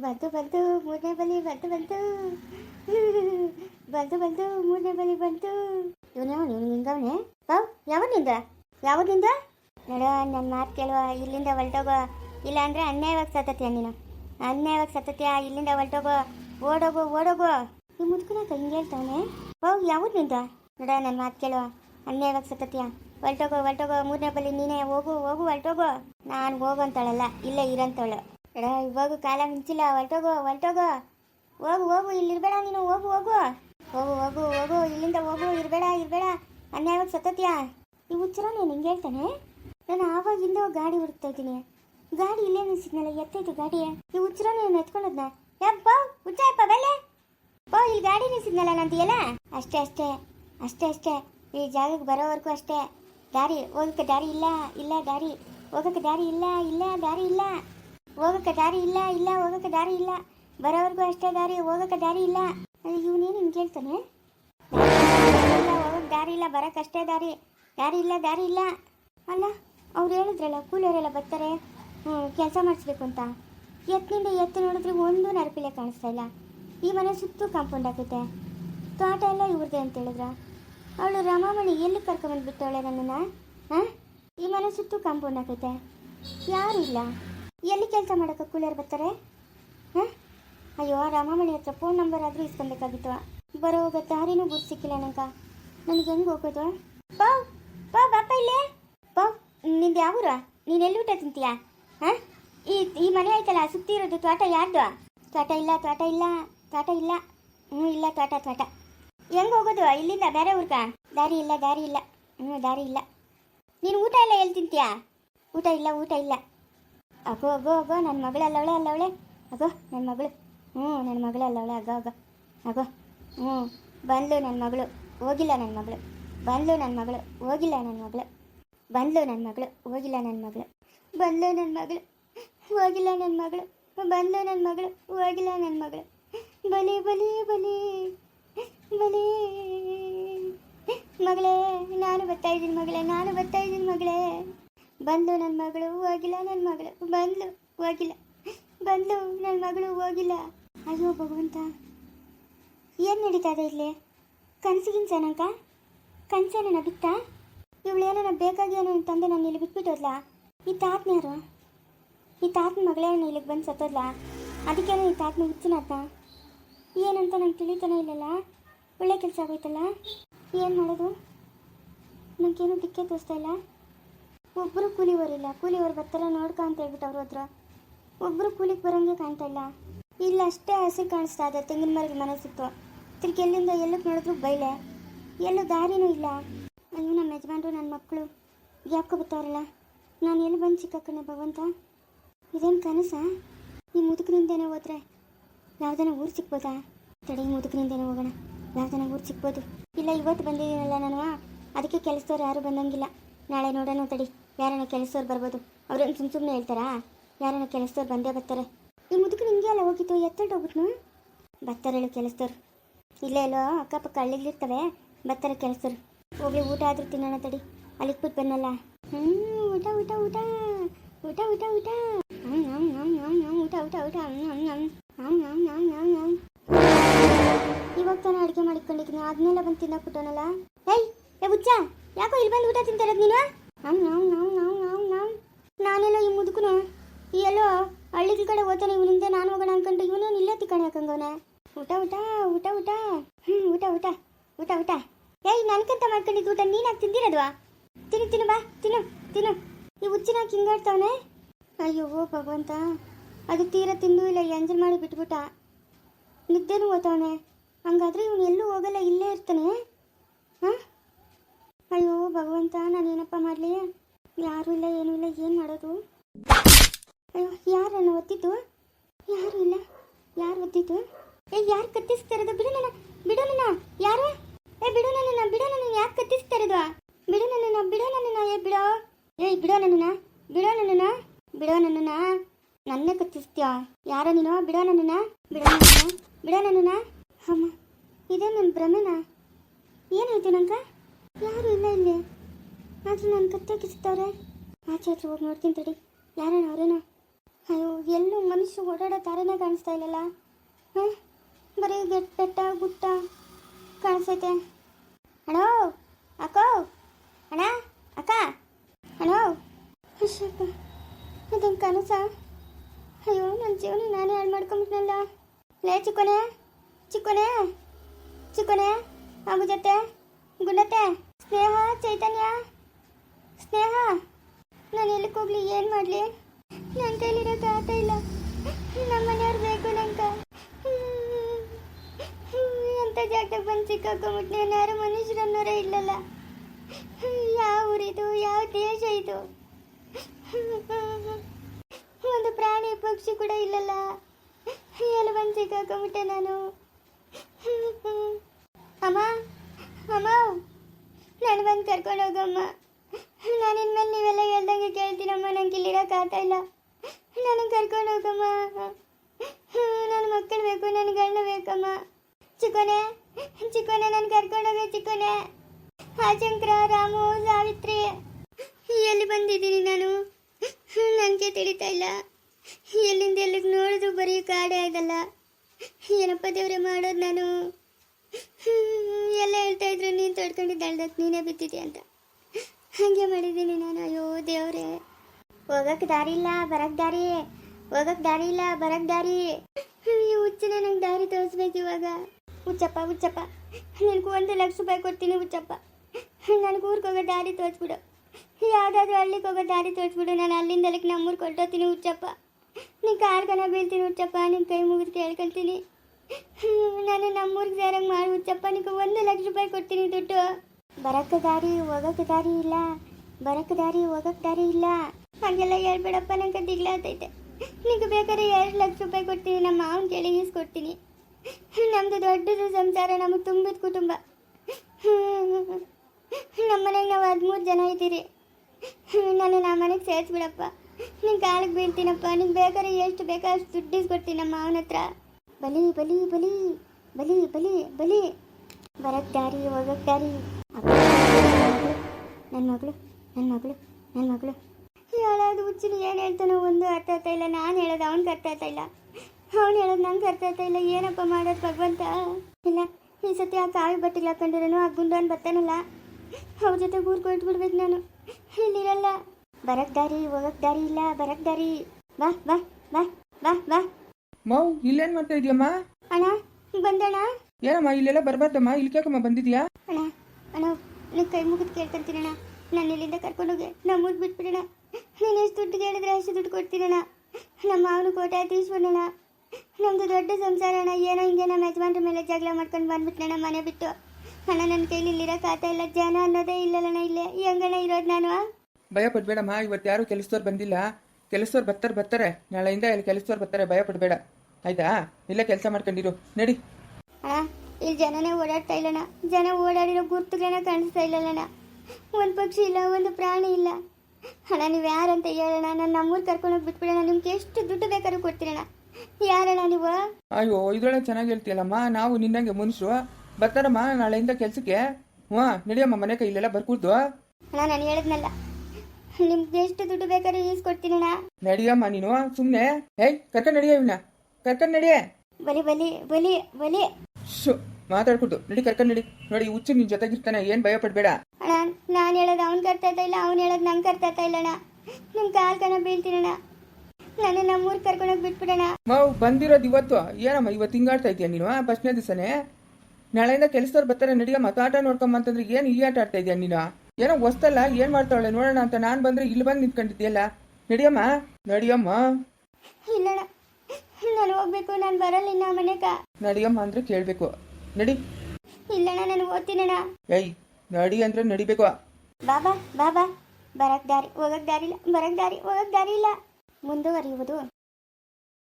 ಬಂತು ಬಂತು, ಮೂರನೇ ಬಲಿ ಬಂತು ಬಂತು. ಬಂತು ಬಂತು, ಮೂರನೇ ಬಲಿ ಬಂತು. ಇವನೇ ನೀವು ಹಿಂಗವನೆ ಬಾವ್ ಯಾವನಿಂದ ಯಾವದಿಂದ ನೋಡ, ನನ್ನ ಮಾತು ಕೇಳುವ, ಇಲ್ಲಿಂದ ಹೊಲ್ಟೋಗೋ. ಇಲ್ಲ ಅಂದ್ರೆ ಅನ್ಯಾಯವಾಗಿ ಸತ್ತತ್ಯ ನೀನು? ಅನ್ಯಾಯವಾಗಿ ಸತ್ತತ್ಯ? ಇಲ್ಲಿಂದ ಹೊಲ್ಟೋಗೋ. ಓಡೋಗೋ ಓಡೋಗೋ. ಈ ಮುದ್ಕನಾಗ ಹಿಂಗೆ ಹೇಳ್ತಾವನೆ? ಬಾವ್ ಯಾವನಿಂದ ನೋಡ, ನನ್ನ ಮಾತು ಕೇಳುವ. ಅನ್ಯಾಯವಾಗಿ ಸತ್ತತ್ಯ? ಹೊಲ್ಟೋಗೋ ಹೊಲ್ಟೋಗೋ. ಮೂರನೇ ಬಲಿ ನೀನೇ. ಹೋಗು ಹೋಗು, ಹೊಲ್ಟೋಗೋ. ನಾನು ಹೋಗು ಅಂತಾಳಲ್ಲ, ಇಲ್ಲೇ ಇರಂತವಳು ಎಡ, ಇವಾಗ ಕಾಲ ಮಿಂಚಿಲ್ಲ. ಹೊರಟೋಗೋ, ಹೊರಟೋಗು. ಹೋಗು ಹೋಗು ಇಲ್ಲಿ ಇರ್ಬೇಡ ನೀನು. ಹೋಗು ಹೋಗು. ಹೋಗು ಹೋಗು ಹೋಗು. ಇಲ್ಲಿಂದ ಹೋಗು, ಇರಬೇಡ ಇರಬೇಡ. ಅನ್ಯಾಯವಾಗಿ ಸತ್ತತ್ಯಾ? ಈ ಹುಚ್ಚರ ನೀನು ಹಿಂಗೆ ಹೇಳ್ತಾನೆ? ನಾನು ಆವಾಗಿಂದ ಗಾಡಿ ಹುಡುಕ್ತಾ ಇದ್ದೀನಿ. ಗಾಡಿ ಇಲ್ಲೇ ನಿಲ್ಸಿದ್ನಲ್ಲ, ಎತ್ತೈತೆ ಗಾಡಿ. ಈ ಹುಚ್ಚರ ನೀನು ಎತ್ಕೊಂಡದ್ನ? ಯಪ್ಪ ಹುಚ್ಚಪ್ಪ ಬೆಲೆ ಪೋ ಇಲ್ಲಿ ಗಾಡಿ ನಿಲ್ಸಿದ್ನಲ್ಲ ನಂದಿಯಲ್ಲ? ಅಷ್ಟೇ ಅಷ್ಟೇ ಅಷ್ಟೇ ಅಷ್ಟೇ. ಈ ಜಾಗಕ್ಕೆ ಬರೋವರೆಗೂ ಅಷ್ಟೇ. ದಾರಿ, ಹೋಗಕ್ಕೆ ದಾರಿ ಇಲ್ಲ ಇಲ್ಲ, ದಾರಿ. ಹೋಗಕ್ಕೆ ದಾರಿ ಇಲ್ಲ ಇಲ್ಲ, ದಾರಿ ಇಲ್ಲ. ಹೋಗಕ್ಕೆ ದಾರಿ ಇಲ್ಲ ಇಲ್ಲ, ಹೋಗಕ್ಕೆ ದಾರಿ ಇಲ್ಲ. ಬರೋವರೆಗೂ ಅಷ್ಟೇ ದಾರಿ, ಹೋಗಕ್ಕೆ ದಾರಿ ಇಲ್ಲ. ಇವನೇನು ಹಿಂಗೆ ಕೇಳ್ತಾನೆ? ಹೋಗಕ್ಕೆ ದಾರಿ ಇಲ್ಲ, ಬರಕ್ಕೆ ಅಷ್ಟೇ ದಾರಿ. ದಾರಿ ಇಲ್ಲ ದಾರಿ ಇಲ್ಲ. ಅಲ್ಲ, ಅವ್ರು ಹೇಳಿದ್ರಲ್ಲ ಕೂಲಿಯವರೆಲ್ಲ ಬರ್ತಾರೆ. ಕೆಲಸ ಮಾಡಿಸ್ಬೇಕು ಅಂತ. ಎತ್ತಿನಿಂದ ಎತ್ತು ನೋಡಿದ್ರೆ ಒಂದು ನರಪಿಲೆ ಕಾಣಿಸ್ತಾ ಇಲ್ಲ. ಈ ಮನೆ ಸುತ್ತು ಕಾಂಪೌಂಡ್ ಆಗುತ್ತೆ. ತೋಟ ಎಲ್ಲ ಇವ್ರದೇ ಅಂತ ಹೇಳಿದ್ರ. ಅವಳು ರಮಾಮಣಿ ಎಲ್ಲಿ ಕರ್ಕೊಂಡ್ಬಂದ್ಬಿಟ್ಟವಳೆ ನನ್ನನ್ನು? ಹಾಂ? ಈ ಮನೆ ಸುತ್ತು ಕಾಂಪೌಂಡ್ ಆಗುತ್ತೆ. ಇಲ್ಲ? ಎಲ್ಲಿ ಕೆಲಸ ಮಾಡೋಕೆ ಕೂಲಿಯರ್ ಬರ್ತಾರೆ? ಹಾಂ? ಅಯ್ಯೋ ರಾಮಮಣಿ ಹತ್ರ ಫೋನ್ ನಂಬರ್ ಆದರೂ ಇಸ್ಕೊಬೇಕಾಗಿತ್ತು. ಬರೋ ಹೋಗೋ ದಾರಿನೂ ಗುರು ಸಿಕ್ಕಿಲ್ಲ ನಂಗ. ನನಗೆ ಹೆಂಗೆ ಹೋಗೋದು? ಪಾವ್ ಪಾ, ಬಾಪ ಇಲ್ಲೇ? ಬಾ ನಿಂದು ಯಾವೂರ ನೀನು ಎಲ್ಲಿ ಊಟ ತಿಂತೀಯಾ? ಹಾಂ? ಈ ಈ ಮನೆ ಆಯ್ತಲ್ಲ ಸುತ್ತಿ ಇರೋದು ತೋಟ ಯಾರ್ದು? ತೋಟ ಇಲ್ಲ ತೋಟ ಇಲ್ಲ ತೋಟ ಇಲ್ಲ. ಹ್ಞೂ, ಇಲ್ಲ, ತೋಟ ತೋಟ. ಹೆಂಗೆ ಹೋಗೋದು? ಇಲ್ಲಿಂದ ಬೇರೆ ಊರ್ಗ? ದಾರಿ ಇಲ್ಲ ದಾರಿ ಇಲ್ಲ. ಹ್ಞೂ, ದಾರಿ ಇಲ್ಲ. ನೀನು ಊಟ ಇಲ್ಲ ಎಲ್ಲಿ ತಿಂತೀಯಾ? ಊಟ ಇಲ್ಲ ಊಟ ಇಲ್ಲ. ಅಗೋ ಅಗೋ ಅಗೋ ನನ್ನ ಮಗಳು ಅಲ್ಲವಳೆ ಅಲ್ಲವಳೆ ಅಗೋ ನನ್ನ ಮಗಳು ಹ್ಞೂ ನನ್ನ ಮಗಳು ಅಲ್ಲವಳೆ ಅಗೋ ಅಗೋ ಅಗೋ ಹ್ಞೂ ಬಂದ್ಲು ನನ್ನ ಮಗಳು ಹೋಗಿಲ್ಲ ನನ್ನ ಮಗಳು ಬಂದ್ಲು ನನ್ನ ಮಗಳು ಹೋಗಿಲ್ಲ ನನ್ನ ಮಗಳು ಬಂದ್ಲು ನನ್ನ ಮಗಳು ಹೋಗಿಲ್ಲ ನನ್ನ ಮಗಳು ಬಂದ್ಲು ನನ್ನ ಮಗಳು ಹೋಗಿಲ್ಲ ನನ್ನ ಮಗಳು ಬಂದ್ಲು ನನ್ನ ಮಗಳು ಹೋಗಿಲ್ಲ ನನ್ನ ಮಗಳು ಬಲಿ ಬಲಿ ಬಲಿ ಬಲಿ ಮಗಳೇ ನಾನು ಬರ್ತಾ ಇದ್ದೀನಿ ಮಗಳೇ ನಾನು ಬರ್ತಾ ಇದ್ದೀನಿ ಮಗಳೇ ಬಂದ್ಲು ನನ್ನ ಮಗಳು ಹೋಗಿಲ್ಲ ನನ್ನ ಮಗಳು ಬಂದ್ಲು ಹೋಗಿಲ್ಲ ಬಂದ್ಲು ನನ್ನ ಮಗಳು ಹೋಗಿಲ್ಲ. ಅಯ್ಯೋ ಭಗವಂತ, ಏನು ನಡೀತಾ ಇದೆ ಇಲ್ಲಿ? ಕನ್ಸಿಗಿನ್ಸನಂಕ ಕನ್ಸೇನ ಬಿತ್ತಾ ಬೇಕಾಗಿ ಏನೋ ನಿನ್ ತಂದೆ ನಾನು ಇಲ್ಲಿ ಬಿಟ್ಬಿಟ್ಟೋದ್ಲ? ಈ ತಾತನ ಯಾರು? ಈ ತಾತನ ಮಗಳೇ ಇಲ್ಲಿಗೆ ಬಂದು ಸತ್ತೋದ್ಲ? ಅದಕ್ಕೇನೋ ಈ ತಾತನ ಹುಚ್ಚಿನತ್ತ ಏನಂತ ನಂಗೆ ತಿಳಿತಾನೆ ಇಲ್ಲಲ್ಲ? ಒಳ್ಳೆ ಕೆಲಸ ಆಗೋಯ್ತಲ್ಲ? ಏನು ಮಾಡೋದು? ನನಗೇನು ದಿಕ್ಕೆ ತೋರಿಸ್ತಾ ಇಲ್ಲ. ಒಬ್ಬರು ಕೂಲಿಯವರಿಲ್ಲ. ಕೂಲಿಯವರು ಬರ್ತಾರೆ ನೋಡ್ಕ ಅಂತ ಹೇಳ್ಬಿಟ್ಟು ಅವ್ರ ಹತ್ರ. ಒಬ್ಬರು ಕೂಲಿಗೆ ಬರೋಂಗೆ ಕಾಣ್ತಾ ಇಲ್ಲ. ಇಲ್ಲ, ಅಷ್ಟೇ ಹಸಿ ಕಾಣಿಸ್ತಾ ಇದೆ. ತೆಂಗಿನ ಮರದ ಮನೆ ಸಿಕ್ತು ತಿರ್ಗಿ ಎಲ್ಲಿಂದ ಎಲ್ಲಕ್ಕೆ ನೋಡಿದ್ರು ಬೈಲೆ. ಎಲ್ಲೂ ದಾರಿನೂ ಇಲ್ಲ. ಅಯ್ಯೋ ನಮ್ಮ ಯಜಮಾನ್ರು ನನ್ನ ಮಕ್ಕಳು ಯಾಕೋ ಬರ್ತಾವ್ರಲ್ಲ. ನಾನು ಎಲ್ಲಿ ಬಂದು ಸಿಕ್ಕಕ್ಕಣೆ ಭಗವಂತ? ಇದೇನು ಕನಸ? ಈ ಮುದುಕಿನಿಂದೇನೆ ಹೋದ್ರೆ ಯಾವ್ದಾನ ಊರು ಸಿಕ್ಬೋದಾ ತಡಿ, ಈ ಮುದುಕಿನಿಂದೇನೆ ಹೋಗೋಣ. ಯಾವ್ದಾನ ಊರು ಸಿಕ್ಬೋದು ಇಲ್ಲ, ಇವತ್ತು ಬಂದಿದ್ದೀನಲ್ಲ ನಾನು. ಅದಕ್ಕೆ ಕೆಲಸದವ್ರು ಯಾರು ಬಂದಂಗಿಲ್ಲ. ನಾಳೆ ನೋಡೋಣ ತಡಿ ಯಾರನ್ನ ಕೆಲಸದವ್ರು ಬರ್ಬೋದು ಅವ್ರೇನು ಸುಮ್ಮ ಸುಮ್ಮನೆ ಹೇಳ್ತಾರಾ ಯಾರನ್ನ ಕೆಲಸದವ್ರು ಬಂದೇ ಬರ್ತಾರೆ ಈ ಮುದುಕು ನಿಂಗೆ ಅಲ್ಲ ಹೋಗಿತ್ತು ಎತ್ತಲ್ಟ್ ಹೋಗ್ಬಿಟ್ನು ಬರ್ತಾರೆ ಹೇಳು ಕೆಲಸದವ್ರು ಇಲ್ಲೇ ಇಲ್ಲೋ ಅಕ್ಕಪಕ್ಕ ಹಳ್ಳಿಗಳಿರ್ತವೆ ಬರ್ತಾರೆ ಕೆಲಸದವ್ರು ಹೋಗ್ಲಿ ಊಟ ಆದ್ರೂ ತಿನ್ನೋಣ ತಡಿ ಅಲ್ಲಿಗೆ ಬಿಟ್ಟು ಬನ್ನಲ್ಲ ಹ್ಞೂ ಊಟ ಊಟ ಊಟ ಊಟ ಊಟ ಊಟ ಹ್ಞೂ ಹ್ಞೂ ಹ್ಞೂ ಹ್ಞೂ ಊಟ ಊಟ ಊಟ ಹ್ಞೂ ಹ್ಞೂ. ಇವಾಗ ತಾನೇ ಅಡುಗೆ ಮಾಡಿಕೊಂಡಿದ್ದೀನಿ ಅದನ್ನೆಲ್ಲ ಬಂದು ತಿನ್ನಕ್ಬಿಟ್ಟವನಲ್ಲ ಏಯ್ ಏ ಹುಚ್ಚ ಯಾಕೋ ಇಲ್ಲಿ ಬಂದು ಊಟ ತಿಂತಾರದ್ ನೀನು? ಹ್ಮ್, ಹ್ಮ್, ಹ್ಮ್, ಹ್ಮ್. ನಾನೆಲ್ಲೋ ಈ ಎಲ್ಲೋ ಹಳ್ಳಿಗಳ ಕಡೆ ಓದ್ತಾನೆ ಇವನಿಂದ ನಾನು ಹೋಗೋಣ ಅನ್ಕೊಂಡು ಇವನೇನು ಇಲ್ಲೇ ತಿಕ್ಕಣೆ ಹಾಕಂಗವನೆ. ಊಟ ಊಟ ಊಟ ಊಟ. ಹ್ಮ್ ಊಟ ಊಟ ಊಟ ಊಟ. ಏಯ್ ನನ್ಕಂತ ಮಾಡ್ಕೊಂಡಿದ್ದು ಊಟ ನೀನಾಗಿ ತಿಂದಿರೋದು? ತಿನ್ನು ತಿನ್ನು ಬಾ ತಿನ್ನು ತಿನ್ನು. ಈ ಹುಚ್ಚಿನ ಹಿಂಗಾಡ್ತಾವನೆ ಅಯ್ಯೋ ಭಗವಂತ. ಅದು ತೀರ ತಿಂದು ಇಲ್ಲ ಎಂಜಲ್ ಮಾಡಿ ಬಿಟ್ಬಿಟ್ಟ. ನಿದ್ದೆನೂ ಓದ್ತಾವನೆ ಹಂಗಾದ್ರೆ ಇವನು ಎಲ್ಲೂ ಹೋಗಲ್ಲ ಇಲ್ಲೇ ಇರ್ತಾನೆ. ಹಾಂ? ಅಯ್ಯೋ ಭಗವಂತ ನಾನು ಏನಪ್ಪ ಮಾಡಲಿ ಯಾರೂ ಇಲ್ಲ ಏನೂ ಇಲ್ಲ ಏನು ಮಾಡೋದು ಅಯ್ಯೋ ಯಾರನ್ನು ಒತ್ತಿದ್ದು ಯಾರು ಇಲ್ಲ ಯಾರು ಒತ್ತಿದ್ದು ಏ ಯಾರು ಕತ್ತಿಸ್ತಾ ಇರೋದು ಬಿಡು ನನ್ನ ಬಿಡು ನನ್ನ ಯಾರು ಏ ಬಿಡು ನನ್ನ ಬಿಡು ನನ್ನ ಯಾಕೆ ಕತ್ತಿಸ್ತಾ ಇರೋದು ಬಿಡು ನನ್ನ ಬಿಡು ನನ್ನ ಏ ಬಿಡೋ ಏಯ್ ಬಿಡೋ ನನ್ನ ಬಿಡೋ ನನ್ನ ಬಿಡೋ ನನ್ನ ನನ್ನೇ ಕತ್ತಿಸ್ತೀಯ ಯಾರ ನೀನು ಬಿಡೋ ನನ್ನ ಬಿಡೋ ನನ್ನ ಬಿಡೋ ನನ್ನ ಅಮ್ಮ ಇದೇ ನನ್ನ ಭ್ರಮೆನಾ ಏನಾಯ್ತು ನಂಗ ಯಾರು ಇಲ್ಲ ಇಲ್ಲಿ? ಆದ್ರೂ ನನ್ನ ಕತ್ತೆ ಕಿಸ್ತಾವ್ರೆ ಆಚೆ ಹತ್ರ ಹೋಗಿ ನೋಡ್ತೀನಿ ತಡಿ. ಯಾರೇನೋ ಅವರೇನೋ? ಅಯ್ಯೋ, ಎಲ್ಲೂ ಮನುಷ್ಯ ಓಡಾಡೋ ಥರನೇ ಕಾಣಿಸ್ತಾ ಇಲ್ಲಲ್ಲ? ಹಾಂ? ಬರೀ ಗೆಟ್ ಬೆಟ್ಟ, ಗುಟ್ಟ ಕಾಣಿಸ್ತೈತೆ. ಅಣ್ಣೋ, ಅಕ್ಕೋ, ಅಣ್ಣ, ಅಕ್ಕ, ಅಣ್ಣೋ. ಅಶ್ಯಪ್ಪ ಅದೊಂದು ಕನಸ? ಅಯ್ಯೋ ನನ್ನ ಜೀವನ ನಾನೇ ಹಾಳು ಮಾಡ್ಕೊಂಬಿಟ್ನಲ್ಲ. ಲೇ ಚಿಕ್ಕೋನೆ ಚಿಕ್ಕೋನೆ ಚಿಕ್ಕೋನೆ ಆಗು ಜೊತೆ ಗುಂಡತ್ತೆ ಸ್ನೇಹ, ಚೈತನ್ಯ. ಸ್ನೇಹ, ನಾನು ಎಲ್ಲಿಗೆ ಹೋಗ್ಲಿ, ಏನು ಮಾಡಲಿ? ನನ್ನ ಕೈಲಿರೋಕೆ ಆಟ ಇಲ್ಲ. ನಮ್ಮ ಮನೆಯವ್ರು ಬೇಕು ನಂಗೆ. ಎಂಥ ಜಾಗದಾಗ ಬಂದು ಸಿಕ್ಕಾಕೊಂಬಿಟ್ಟು ಯಾರು ಮನುಷ್ಯರನ್ನೋರೇ ಇಲ್ಲಲ್ಲ. ಯಾವ ಊರಿದು, ಯಾವ ದೇಶ ಇದು? ಒಂದು ಪ್ರಾಣಿ, ಪಕ್ಷಿ ಕೂಡ ಇಲ್ಲಲ್ಲ. ಎಲ್ಲ ಬಂದು ಸಿಕ್ಕಾಕೊಂಬಿಟ್ಟೆ ನಾನು? ಅಮ್ಮ ಅಮ್ಮ, ನಾನು ಬಂದು ಕರ್ಕೊಂಡು ಹೋಗಮ್ಮ. ನಾನು ಇನ್ಮೇಲೆ ನೀವೆಲ್ಲ ಹೇಳ್ದಂಗೆ ಕೇಳ್ತೀನಮ್ಮ ನಂಗೆ ಇಲ್ಲಿರೋಕೆ ಆಗ್ತಾ ಇಲ್ಲ. ನನಗೆ ಕರ್ಕೊಂಡು ಹೋಗಮ್ಮ. ನನ್ನ ಮಕ್ಕಳು ಬೇಕು ನನ್ನ ಗಂಡ ಬೇಕಮ್ಮ. ಚಿಕ್ಕೋನೆ ಚಿಕ್ಕೋನೆ, ನಾನು ಕರ್ಕೊಂಡು ಹೋಗ ಚಿಕ್ಕೋನೆ. ಆ ಶಂಕರ, ರಾಮು, ಸಾವಿತ್ರಿ. ಎಲ್ಲಿ ಬಂದಿದ್ದೀನಿ ನಾನು? ನನಗೆ ತಿಳಿತಾ ಇಲ್ಲ. ಎಲ್ಲಿಂದ ಎಲ್ಲಿಗೆ ನೋಡಿದ್ರು ಬರೀ ಕಾಡೇ ಆಗಲ್ಲ ಏನಪ್ಪ ದೇವ್ರೆ ಮಾಡೋದು ನಾನು? ನೀನು ಅಳ್ದಕ್ಕೆ ನೀನೇ ಬಿದ್ದಿದ್ದೆ ಅಂತ. ಹಾಗೆ ಮಾಡಿದ್ದೀನಿ ನಾನು. ಅಯ್ಯೋ ದೇವ್ರೆ. ಹೋಗಕ್ಕೆ ದಾರಿ ಇಲ್ಲ, ಬರಕ್ ದಾರಿ. ಹೋಗಕ್ಕೆ ದಾರಿ ಇಲ್ಲ, ಬರಕ್ ದಾರಿ. ಈ ಹುಚ್ಚನ ನಂಗೆ ದಾರಿ ತೋರಿಸ್ಬೇಕು ಇವಾಗ. ಹುಚ್ಚಪ್ಪ ಹುಚ್ಚಪ್ಪ. ನಿನಗೂ ಒಂದು ಲಕ್ಷ ರೂಪಾಯಿ ಕೊಡ್ತೀನಿ ಹುಚ್ಚಪ್ಪ. ನನಗೆ ಊರಿಗೆ ಹೋಗೋ ದಾರಿ ತೋರಿಸ್ಬಿಡು. ಯಾವುದಾದ್ರೂ ಹಳ್ಳಿಗೆ ಹೋಗೋ ದಾರಿ ತೋರಿಸ್ಬಿಡು. ನಾನು ಅಲ್ಲಿಂದ ಅಲ್ಲಿಗೆ ನಮ್ಮೂರು ಕೊಟ್ಟೋತೀನಿ ಹುಚ್ಚಪ್ಪ. ನೀನು ಕಾರ್ಗನ ಬೀಳ್ತೀನಿ ಹುಚ್ಚಪ್ಪ. ನಿನ್ನ ಕೈ ಮುಗಿದು ಕೇಳ್ಕೊಳ್ತೀನಿ ನಾನು ನಮ್ಮೂರಿಗೆ ಸೇರಂಗೆ ಮಾಡು. ಚಪ್ಪನಿಗೆ ಒಂದು ಲಕ್ಷ ರೂಪಾಯಿ ಕೊಡ್ತೀನಿ ದುಡ್ಡು. ಬರಕ್ಕೆ ದಾರಿ ಹೋಗಕ್ಕೆ ದಾರಿ ಇಲ್ಲ. ಬರಕ್ಕೆ ದಾರಿ ಹೋಗಕ್ಕೆ ದಾರಿ ಇಲ್ಲ. ಹಾಗೆಲ್ಲ ಹೇಳ್ಬೇಡಪ್ಪ, ನಂಗೆ ದಿಗ್ಲಾತೈತೆ ನಿಂಗೆ ಬೇಕಾದ್ರೆ ಎರಡು ಲಕ್ಷ ರೂಪಾಯಿ ಕೊಡ್ತೀನಿ. ನಮ್ಮ ಮಾವನ ಕೇಳಿ ಈಸ್ಕೊಡ್ತೀನಿ ನಮ್ಮದು ದೊಡ್ಡದು ಸಂಸಾರ, ನಮಗೆ ತುಂಬಿದ ಕುಟುಂಬ. ನಮ್ಮ ಮನೆಗೆ ನಾವು ಹದಿಮೂರು ಜನ ಇದ್ದೀರಿ. ನಾನು ನಮ್ಮ ಮನೆಗೆ ಸೇರಿಸ್ಬಿಡಪ್ಪ. ನಿನ್ ಕಾಲಿಗೆ ಬೀಳ್ತೀನಪ್ಪ. ನಿಂಗೆ ಬೇಕಾದ್ರೆ ಎಷ್ಟು ಬೇಕಾ ಅಷ್ಟು ದುಡ್ಡು ಇಸ್ಕೊಡ್ತೀನಿ ನಮ್ಮ ಮಾವನ ಹತ್ರ. ಬಲಿ ಬಲಿ ಬಲಿ ಬಲಿ ಬಲಿ ಬಲಿ. ಬರಕ್ ದಾರಿ ಹೋಗಕ್ಕೆ ದಾರಿ ನನ್ನ ಮಗಳು ನನ್ನ ಮಗಳು ನನ್ನ ಮಗಳು. ಹೇಳೋದು ಹುಚ್ಚಿನ ಏನು ಹೇಳ್ತಾನೋ ಒಂದು ಅರ್ಥ ಆಗ್ತಾ ಇಲ್ಲ. ನಾನು ಹೇಳೋದು ಅವ್ನಿಗೆ ಅರ್ಥ ಆಗ್ತಾ ಇಲ್ಲ. ಅವ್ನು ಹೇಳೋದು ನಂಗೆ ಅರ್ಥ ಆಗ್ತಾ ಇಲ್ಲ. ಏನಪ್ಪ ಮಾಡೋದು ಭಗವಂತ? ಇಲ್ಲ, ಈ ಸತಿ ಆ ಕಾವಿ ಬಟ್ಟೆಗಳು ಹಾಕೊಂಡಿರೋನು, ಆ ಗುಂಡೋನ್ ಬರ್ತಾನಲ್ಲ. ಅವ್ರ ಜೊತೆ ಊರ್ ಕೊಟ್ಬಿಡ್ಬೇಕು ನಾನು. ಇಲ್ಲಿರಲ್ಲ. ಬರಕ್ ದಾರಿ ಹೋಗಕ್ ದಾರಿ ಇಲ್ಲ ಬರಕ್ ದಾರಿ ಬಾ ಬಾ ಬಾ ಬಾ ಬಾ. ಮಾವು ಇಲ್ಲೇನ್ ಮಾಡ್ತಾ ಇದೀಯಮ್ಮ? ಅಣ್ಣ ಬಂದಣ್ಣ? ಏನಮ್ಮ ಇಲ್ಲೆಲ್ಲ ಬರಬಾರ್ದಮ್ಮ ಇಲ್ಲಿ ಕೇಕಮ್ಮ ಬಂದಿದ್ಯಾ? ಅಣ್ಣ ಅಣ್ಣ ಕೈ ಮುಗಿದು ಕೇಳ್ಕೊಂತೀನಣ್ಣ. ನಾನು ಇಲ್ಲಿಂದ ಕರ್ಕೊಂಡೋಗಿ ಊರ್ ಬಿಟ್ಬಿಡಣ. ನೀನು ಎಷ್ಟು ದುಡ್ಡು ಕೇಳಿದ್ರೆ ಅಷ್ಟು ದುಡ್ಡು ಕೊಡ್ತೀನಣ್ಣ. ನಮ್ಮ ಕೋಟೆ ಕೋಟ್ಯಾಧೀಶ್ವರಣ್ಣ ನಮ್ದು ದೊಡ್ಡ ಸಂಸಾರ ಅಣ್ಣ. ಏನೋ ಹಿಂಗೆ ನಮ್ಮ ಯಜಮಾನ್ರ ಮೇಲೆ ಜಗಳ ಮಾಡ್ಕೊಂಡು ಬಂದ್ಬಿಟ್ನಣ್ಣ ಮನೆ ಬಿಟ್ಟು. ಅಣ್ಣ ನನ್ನ ಕೈಲಿ ಇಲ್ಲಿರೋಕ್ಕಾಗ್ತಾ ಇಲ್ಲ ಜನ ಅನ್ನೋದೇ ಇಲ್ಲಲ್ಲಣ್ಣ ಇಲ್ಲೇ. ಹೆಂಗಣ್ಣ ಇರೋದು ನಾನು. ಭಯ ಪಡ್ಬೇಡಮ್ಮ ಇವತ್ತು ಯಾರು ಕೆಲಸದವ್ರು ಬಂದಿಲ್ಲ. ಕೆಲಸದವ್ರು ಬರ್ತಾರೆ ಬರ್ತಾರೆ. ನಾಳೆಯಿಂದ ಇಲ್ಲಿ ಕೆಲಸದವ್ರು ಬರ್ತಾರೆ ಭಯ ಪಡ್ಬೇಡ. ಆಯ್ತಾ? ಇಲ್ಲ ಕೆಲಸ ಮಾಡ್ಕೊಂಡಿರು. ನಡಿ. ಅಣ್ಣ ಇಲ್ಲಿ ಜನನೇ ಓಡಾಡ್ತಾ ಇಲ್ಲಣ್ಣ. ಜನ ಓಡಾಡಿರೋ ಗುರುತುಗಳನ್ನ ಕಾಣಿಸ್ತಾ ಇಲ್ಲಣ್ಣ ಒಂದು ಪಕ್ಷಿ ಇಲ್ಲ ಒಂದು ಪ್ರಾಣಿ ಇಲ್ಲ. ಅಣ್ಣ ನೀವು ಯಾರಂತ ಹೇಳೋಣ ನಾನು ನಮ್ಮೂರು ಕರ್ಕೊಂಡೋಗಿ ಬಿಟ್ಬಿಡೋಣ. ನಿಮ್ಗೆ ಎಷ್ಟು ದುಡ್ಡು ಬೇಕಾದ್ರೂ ಕೊಡ್ತೀರಣ್ಣ. ಯಾರಣ್ಣ ನೀವು? ಅಯ್ಯೋ ಇದ್ರೊಳಗೆ ಚೆನ್ನಾಗಿ ಹೇಳ್ತೀಯಲ್ಲಮ್ಮ. ನಾವು ನಿನ್ನಂಗೆ ಮನುಷ್ಯರು ಬರ್ತಾರಮ್ಮ ನಾಳೆಯಿಂದ ಕೆಲಸಕ್ಕೆ. ಹ್ಞೂ ನಡಿಯಮ್ಮ ಮನೆ ಕೈ ಇಲ್ಲೆಲ್ಲ ಬರ್ಕೂಡ್ದು. ಅಣ್ಣ ನಾನು ಹೇಳಿದ್ನಲ್ಲ. ನಿಮ್ಗೆ ಎಷ್ಟು ದುಡ್ಡು ಬೇಕಾದ್ರೂ ಈಸ್ಕೊಡ್ತೀನಣ್ಣ. ನಡಿಯಮ್ಮ ನೀನು ಸುಮ್ಮನೆ ಏಯ್ ಕರ್ಕೊಂಡು ನಡಿಯ ಇವನ್ನ ಕರ್ಕೊಂಡು ನಡಿಯ? ಬಲಿ ಬಲಿ ಬಲಿ ಬಲಿ ಶು ಮಾತಾಡ್ಕೊಟ್ಟು ನಡಿ ಕರ್ಕೊಂಡು ನಡಿ. ನೋಡಿ ಹುಚ್ಚು ನಿನ್ ಜೊತೆಗಿರ್ತಾನೆ ಏನು ಭಯ ಪಡ್ಬೇಡ. ಅಣ್ಣ ನಾನು ಹೇಳೋದು ಅವ್ನು ಕರ್ತಾಯ್ತಾ ಇಲ್ಲ ಅವ್ನು ಹೇಳೋದು ನಂಗೆ ಕರ್ತಾಯ್ತಾ ಇಲ್ಲಣ್ಣ ನಿಮ್ ಕಾಲ್ ಕಣ ಬೀಳ್ತೀನಣ್ಣ ನಾನು ನಮ್ಮೂರಿಗೆ ಕರ್ಕೊಂಡೋಗಿ ಬಿಟ್ಬಿಡೋಣ. ಮಾವು ಬಂದಿರೋದು ಇವತ್ತು. ಏನಮ್ಮ ಇವತ್ತು ಹಿಂಗಾಡ್ತಾ ಇದೀಯ ನೀನು ಫಸ್ಟ್ನೇ ದಿವಸನೇ? ನಾಳೆಯಿಂದ ಕೆಲಸದವ್ರು ಬರ್ತಾರೆ ನಡಿಯಮ್ಮ ಆಟ ನೋಡ್ಕೊಂಬ ಅಂತಂದ್ರೆ ಏನು ಈ ಆಟ ಆಡ್ತಾ ಇದೀಯ ನೀನು? ಏನೋ ಹೊಸ್ತಲ್ಲ ಏನು ಮಾಡ್ತಾವಳೆ ನೋಡೋಣ ಅಂತ ನಾನು ಬಂದ್ರೆ ಇಲ್ಲಿ ಬಂದು ನಿಂತ್ಕೊಂಡಿದ್ಯಲ್ಲ ನಡಿಯಮ್ಮ ನಡಿಯಮ್ಮ. ಇಲ್ಲಣ್ಣ ನಾನು ಹೋಗ್ಬೇಕು ನಾನು ಬರಲ್ಲ ಇನ್ನ ಮನೆಗ. ನಡಿಯಮ್ಮ ಅಂದ್ರೆ ಕೇಳಬೇಕು. ನಡಿ. ಇಲ್ಲಣ್ಣ ನಾನು ಓದ್ತೀನಣ್ಣ ಏಯ್ ನಡಿ ಅಂದ್ರೆ ನಡಿಬೇಕು. ಬಾಬಾ ಬಾಬಾ ಬರಕ್ ದಾರಿ ಹೋಗಕ್ ದಾರಿ ಇಲ್ಲ ಬರಕ್ ದಾರಿ ಹೋಗಕ್ ದಾರಿ ಇಲ್ಲ ಮುಂದುವರಿಯುವುದು.